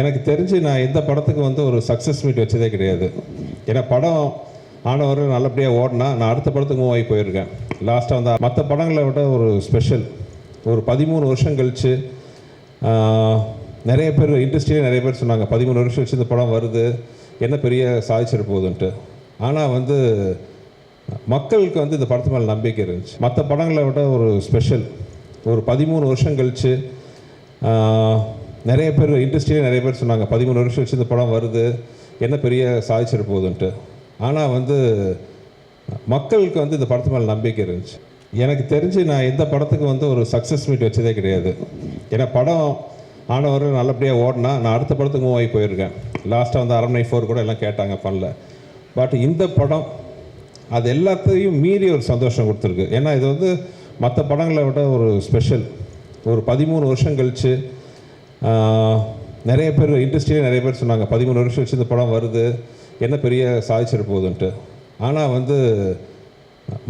எனக்கு தெரிஞ்சு நான் எந்த படத்துக்கு வந்து ஒரு சக்ஸஸ் மீட் வச்சதே கிடையாது. ஏன்னா படம் ஆனவர் நல்லபடியாக ஓடினா நான் அடுத்த படத்துக்கு மூவ் ஆகி போயிருக்கேன் லாஸ்ட்டாக வந்து மற்ற படங்களை விட ஒரு ஸ்பெஷல் ஒரு பதிமூணு வருஷம் கழித்து நிறைய பேர் இண்டஸ்ட்ரியிலே நிறைய பேர் சொன்னாங்க பதிமூணு வருஷம் கழிச்சு இந்த படம் வருது என்ன பெரிய சாதிச்சிட போகுதுன்ட்டு. ஆனால் வந்து மக்களுக்கு வந்து இந்த படத்து மேலே நம்பிக்கை இருந்துச்சு. மற்ற படங்களை விட ஒரு ஸ்பெஷல் ஒரு பதிமூணு வருஷம் கழித்து நிறைய பேர் இண்டஸ்ட்ரியிலே நிறைய பேர் சொன்னாங்க பதிமூணு வருஷம் வச்சு இந்த படம் வருது என்ன பெரிய சாதிச்சிட போகுதுன்ட்டு. ஆனால் வந்து மக்களுக்கு வந்து இந்த படத்து மேலே நம்பிக்கை இருந்துச்சு. எனக்கு தெரிஞ்சு நான் எந்த படத்துக்கு வந்து ஒரு சக்ஸஸ் மீட் வச்சதே கிடையாது. ஏன்னா படம் ஆனவர் நல்லபடியாக ஓடினா நான் அடுத்த படத்துக்கு மூவ் ஆகி போயிருக்கேன். லாஸ்ட்டாக வந்து அரண்மனை ஃபோர் கூட எல்லாம் கேட்டாங்க பண்ணல பட் இந்த படம் அது எல்லாத்தையும் மீறி ஒரு சந்தோஷம் கொடுத்துருக்கு. ஏன்னா இது வந்து மற்ற படங்களை விட ஒரு ஸ்பெஷல் ஒரு பதிமூணு வருஷம் கழித்து நிறைய பேர் இண்டஸ்ட்ரியிலே நிறைய பேர் சொன்னாங்க பதிமூணு வருஷம் வச்சு இந்த படம் வருது என்ன பெரிய சாதிச்சிட போகுதுன்ட்டு ஆனால் வந்து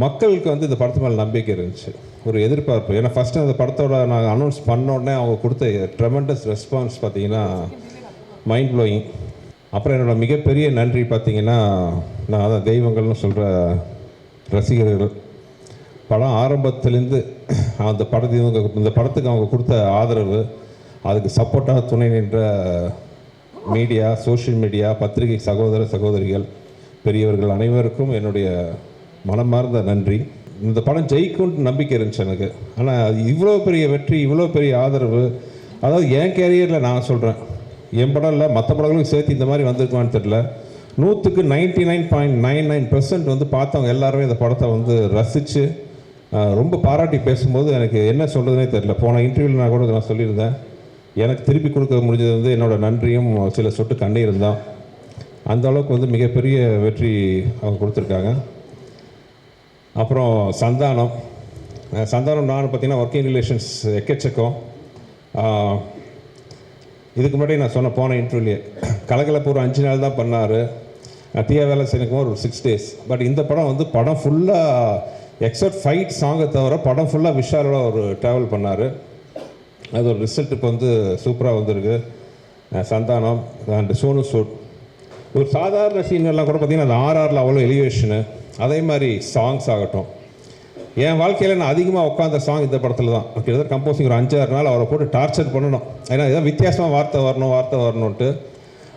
மக்களுக்கு வந்து இந்த படத்து மேலே நம்பிக்கை இருந்துச்சு. ஒரு எதிர்பார்ப்பு. ஏன்னா ஃபஸ்ட்டு அந்த படத்தோட நாங்கள் அனௌன்ஸ் பண்ண உடனே அவங்க கொடுத்த ட்ரெமெண்டஸ் ரெஸ்பான்ஸ் பார்த்தீங்கன்னா மைண்ட் ப்ளோயிங் அப்புறம் என்னோட மிகப்பெரிய நன்றி பார்த்தீங்கன்னா நான் அதான் தெய்வங்கள்னு சொல்கிற ரசிகர்கள். படம் ஆரம்பத்துலேருந்து அந்த படத்துக்கு இந்த படத்துக்கு அவங்க கொடுத்த ஆதரவு அதுக்கு சப்போர்ட்டாக துணை நின்ற மீடியா சோஷியல் மீடியா பத்திரிகை சகோதர சகோதரிகள் பெரியவர்கள் அனைவருக்கும் என்னுடைய மனமார்ந்த நன்றி. இந்த படம் ஜெயிக்கும்னு நம்பிக்கை இருந்துச்சு எனக்கு. ஆனால் இவ்வளோ பெரிய வெற்றி இவ்வளோ பெரிய ஆதரவு. அதாவது என் கேரியரில் நான் சொல்கிறேன் என் படம் இல்லை மற்ற படங்களும் சேர்த்து இந்த மாதிரி வந்திருக்குமான்னு தெரியல. நூற்றுக்கு ninety nine point nine nine வந்து பார்த்தவங்க எல்லாருமே இந்த படத்தை வந்து ரசித்து ரொம்ப பாராட்டி பேசும்போது எனக்கு என்ன சொல்கிறதுனே தெரில போன இன்டர்வியூவில் நான் கூட நான் சொல்லியிருந்தேன். எனக்கு திருப்பி கொடுக்க முடிஞ்சது வந்து என்னோட நன்றியும் சில சொட்டு கண்ணீரும் தான். அந்த அளவுக்கு வந்து மிகப்பெரிய வெற்றி அவங்க கொடுத்துருக்காங்க. அப்புறம் சந்தானம். சந்தானம் நான் பார்த்தீங்கன்னா ஒர்க்கிங் ரிலேஷன்ஸ் எக்கச்சக்கம். இதுக்கு முன்னாடி நான் சொன்ன போன இன்டர்வியூலேயே கலகலப்பு ஒரு அஞ்சு நாள் தான் பண்ணார். டிஆ வேலை செய்யணும் ஒரு சிக்ஸ் டேஸ் பட் இந்த படம் வந்து படம் ஃபுல்லாக எக்ஸப்ட் ஃபைட் சாங்கை தவிர படம் ஃபுல்லாக விஷாலோட ஒரு ட்ராவல் பண்ணார். அது ஒரு ரிசல்ட் இப்போ வந்து சூப்பராக வந்திருக்கு. சந்தானம் அண்ட் சோனு சூட். ஒரு சாதாரண சீன்லாம் கூட பார்த்தீங்கன்னா அந்த ஆர்ஆரில் அவ்வளோ எலிவேஷனு அதே மாதிரி சாங்ஸ் ஆகட்டும். என் வாழ்க்கையில் நான் அதிகமாக உட்காந்த சாங் இந்த படத்தில் தான். கிட்டத்தட்ட கம்போசிங் ஒரு அஞ்சாறு நாள் அவரை போட்டு டார்ச்சர் பண்ணணும். ஏன்னா இதான் வித்தியாசமாக வார்த்தை வரணும் வார்த்தை வரணுன்ட்டு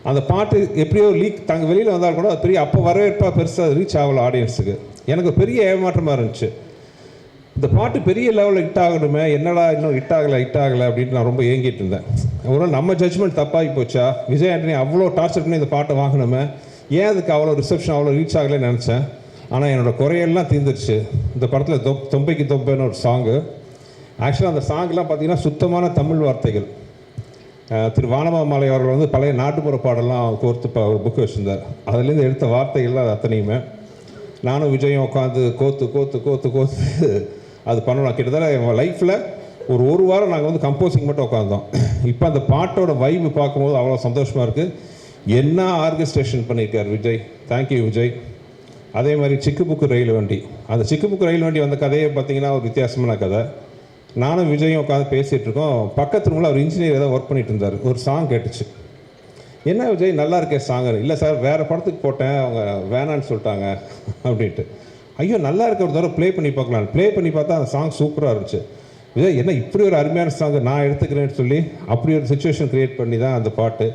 அந்த பாட்டு எப்படியோ லீக் தங்க வெளியில் வந்தால் கூட பெரிய அப்போ வரவேற்பாக பெருசாக ரீச் ஆகல ஆடியன்ஸுக்கு எனக்கு பெரிய ஏமாற்றமாக இருந்துச்சு. இந்த பாட்டு பெரிய லெவலில் ஹிட் ஆகணுமே என்னடா இன்னும் ஹிட் ஆகலை ஹிட் ஆகலை அப்படின்ட்டு நான் ரொம்ப ஏங்கிட்டு இருந்தேன். ஒரு நாள் நம்ம ஜட்ஜ்மெண்ட் தப்பாகி போச்சா? விஜய் ஆண்டனி அவ்வளோ டார்ச்சர் பண்ணி இந்த பாட்டை வாங்கினோமே ஏன் அதுக்கு அவ்வளோ ரிசப்ஷன் அவ்வளோ ரீச் ஆகலைன்னு நினச்சேன்? ஆனால் என்னோட குறையெல்லாம் தீர்ந்துருச்சு. இந்த படத்தில் தொ தொம்பைக்கு தொம்பைன்னு ஒரு சாங்கு ஆக்சுவலாக அந்த சாங்லாம் பார்த்தீங்கன்னா சுத்தமான தமிழ் வார்த்தைகள். திரு வானமாமலை அவர்கள் வந்து பழைய நாட்டுப்புற பாடலாம் கோர்த்து ஒரு புக் வச்சுருந்தார். அதுலேருந்து எடுத்த வார்த்தைகள்லாம் அது அத்தனையுமே. நானும் விஜயும் உட்காந்து கோத்து கோத்து கோத்து கோத்து அது பண்ணணும். கிட்டத்தட்ட என் லைஃப்பில் ஒரு ஒரு வாரம் நாங்கள் வந்து கம்போசிங் மட்டும் உட்காந்தோம் இப்போ அந்த பாட்டோட வைப்பு பார்க்கும்போது அவ்வளோ சந்தோஷமாக இருக்குது என்ன ஆர்கஸ்ட்ரேஷன் பண்ணியிருக்கார் விஜய்? தேங்க்யூ விஜய். அதே மாதிரி சிக்கு புக்கு ரயில் வண்டி. அந்த சிக்கு புக்கு ரயில் வண்டி வந்த கதையை பார்த்தீங்கன்னா ஒரு வித்தியாசமான கதை. நானும் விஜயும் உட்காந்து பேசிகிட்டு இருக்கோம். பக்கத்து ரூமில் அவர் இன்ஜினியர் ஏதோ ஒர்க் பண்ணிட்டு இருந்தார். ஒரு சாங் கேட்டுச்சு. என்ன விஜய்? நல்லா இருக்கே சாங் இல்லை சார் வேறு படத்துக்கு போட்டேன். அவங்க வேணான்னு சொல்லிட்டாங்க. அப்படின்ட்டு. ஐயோ நல்லா இருக்க ஒரு தடவை ப்ளே பண்ணி பார்க்கலாம். ப்ளே பண்ணி பார்த்தா அந்த சாங் சூப்பராக இருந்துச்சு. விஜய் என்ன இப்படி ஒரு அருமையான சாங் நான் எடுத்துக்கிறேன்னு சொல்லி அப்படி ஒரு சுச்சுவேஷன் க்ரியேட் பண்ணி தான் அந்த பாட்டு.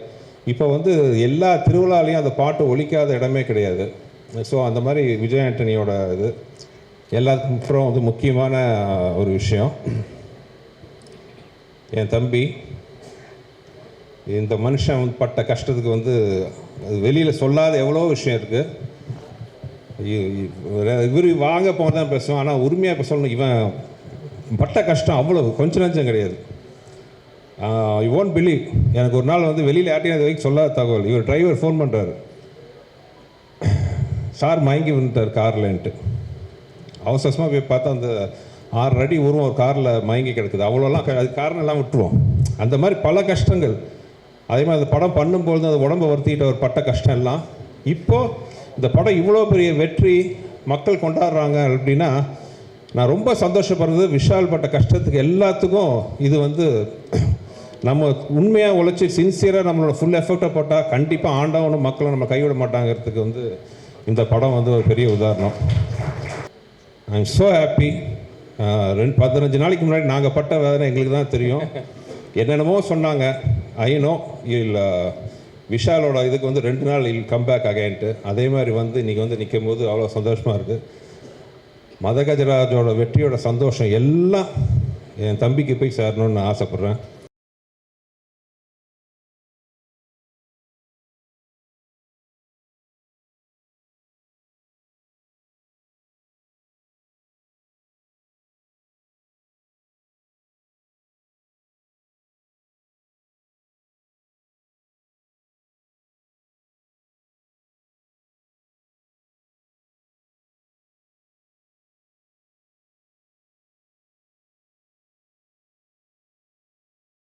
இப்போ வந்து எல்லா திருவிழாலையும் அந்த பாட்டு ஒழிக்காத இடமே கிடையாது. ஸோ அந்த மாதிரி விஜய் ஆண்டனியோட இது எல்லாத்துக்கும் அப்புறம் வந்து முக்கியமான ஒரு விஷயம். என் தம்பி இந்த மனுஷன் வந்து பட்ட கஷ்டத்துக்கு வந்து வெளியில் சொல்லாத எவ்வளோ விஷயம் இருக்குது இவர் வாங்க போக தான் பேசுவோம் ஆனால் உரிமையாக இப்போ சொல்லணும் இவன் பட்ட கஷ்டம் அவ்வளவு. கொஞ்சம் நஞ்சம் கிடையாது. யூ ஓன்ட் பிலீவ் எனக்கு ஒரு நாள் வந்து வெளியில் யார்ட்டையும் அது வரைக்கும் சொல்லாத தகவல். இவர் டிரைவர் ஃபோன் பண்ணுறாரு சார் மயங்கி வந்துட்டார் கார்லன்ட்டு. அவசரமாக போய் பார்த்தா அந்த ஆறு அடி உருவம் ஒரு காரில் மயங்கி கிடக்குது. அவ்வளோலாம் க- அது காரணம் எல்லாம் விட்டுருவோம். அந்த மாதிரி பல கஷ்டங்கள். அதே மாதிரி அந்த படம் பண்ணும்போது அந்த உடம்பை வருத்திக்கிட்ட ஒரு பட்ட கஷ்டம் எல்லாம். இப்போது இந்த படம் இவ்வளோ பெரிய வெற்றி மக்கள் கொண்டாடுறாங்க அப்படின்னா நான் ரொம்ப சந்தோஷப்படுறது விஷால் பட்ட கஷ்டத்துக்கு எல்லாத்துக்கும் இது வந்து நம்ம உண்மையாக உழைச்சி சின்சியராக நம்மளோட ஃபுல் எஃபெக்டை போட்டால் கண்டிப்பாக ஆண்டவனும் மக்களும் நம்ம கைவிட மாட்டாங்கிறதுக்கு வந்து இந்த படம் வந்து ஒரு பெரிய உதாரணம். ஐ எம் ஸோ ஹாப்பி ரெண்டு பதினஞ்சு நாளைக்கு முன்னாடி நாங்கள் பட்ட வேதனை எங்களுக்கு தான் தெரியும். என்னென்னமோ சொன்னாங்க. ஐநோ இல்லை விஷாலோட இதுக்கு வந்து ரெண்டு நாள் இல் கம்பேக் அகைன்ட்டு அதே மாதிரி வந்து இன்றைக்கி வந்து நிற்கும் போது அவ்வளோ சந்தோஷமாக இருக்குது மதகஜராஜோட வெற்றியோட சந்தோஷம் எல்லாம் என் தம்பிக்கு போய் சேரணும்னு நான் ஆசைப்பட்றேன்.